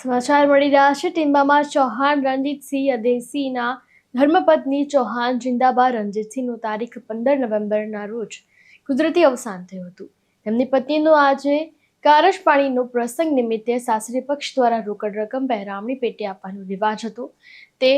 સમાચાર મળી રહ્યા છે. ટીમ્બામાં ચૌહાણ રણજીતસિંહ અદેસીના ધર્મપત્ની ચૌહાણ જિંદાબા રણજીતસિંહનું તારીખ પંદર નવેમ્બરના રોજ કુદરતી અવસાન થયું હતું. તેમની પત્નીનું આજે કારજ પાણીનો પ્રસંગ નિમિત્તે સાસરી પક્ષ દ્વારા રોકડ રકમ પહેરામણી પેટે આપવાનો રિવાજ હતો. તે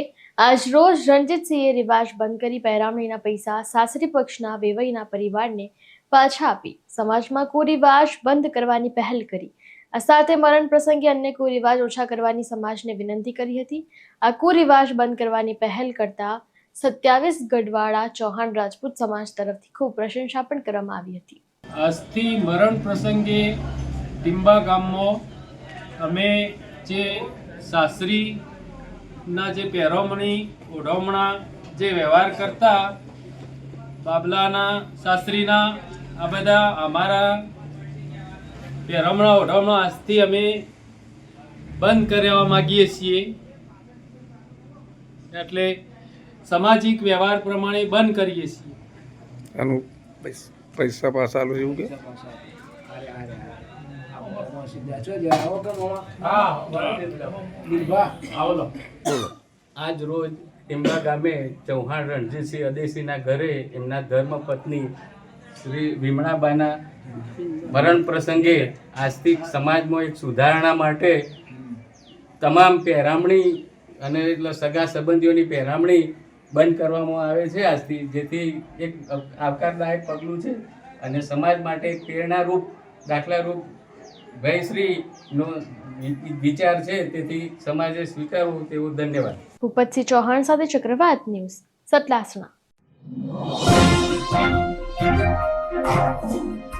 આજ રોજ રણજીતસિંહે રિવાજ બંધ કરી પહેરામણીના પૈસા સાસરી પક્ષના વેવાઈના પરિવારને પાછા આપી. સમાજમાં કુરિવાજ બંધ કરવાની પહેલ કરી. આ સાથે મરણ પ્રસંગે અન્ય કુરિવાજ ઓછા કરવાની સમાજને વિનંતી કરી હતી. આ કુરિવાજ બંધ કરવાની પહેલ કરતા સત્યાવીસ ગઢવાડા ચૌહાણ રાજપૂત સમાજ તરફથી ખૂબ પ્રશંસા પણ કરવામાં આવી હતી. આજથી મરણ પ્રસંગે ટિંબા ગામમાં અમે જે સાસરીના જે પહેરોમણી ઓઢવમણા જે વ્યવહાર કરતા, બાબલાના સાસરીના, આ બધા અમારા પહેરવણા રમણો આજથી અમે બંધ કરવા માગીએ છીએ. એટલે સામાજિક વ્યવહાર પ્રમાણે બંધ કરીએ છીએ. આનું પૈસા પાછા આલો એવું કે? આજ રોજ એમના ગામે ચૌહાણ રણજીતસિંહ અદેસીના ઘરે એમના ધર્મપત્ની શ્રી વિમળાબાના મરણ પ્રસંગે આસ્તિક સમાજમાં એક સુધારણા માટે તમામ પહેરામણી અને એટલે સગા સંબંધીઓની પહેરામણી બંધ કરવામાં આવે છે આજથી, જેથી એક આવકારદાયક પગલું છે અને સમાજ માટે એક પ્રેરણારૂપ, દાખલારૂપ ભયશ્રીનો વિચાર છે, તેથી સમાજે સ્વીકારવું તેવું ધન્યવાદ. ભૂપતસિંહ ચૌહાણ સાથે ચક્રવાત ન્યૂઝ, સતલાસણા. Thank you.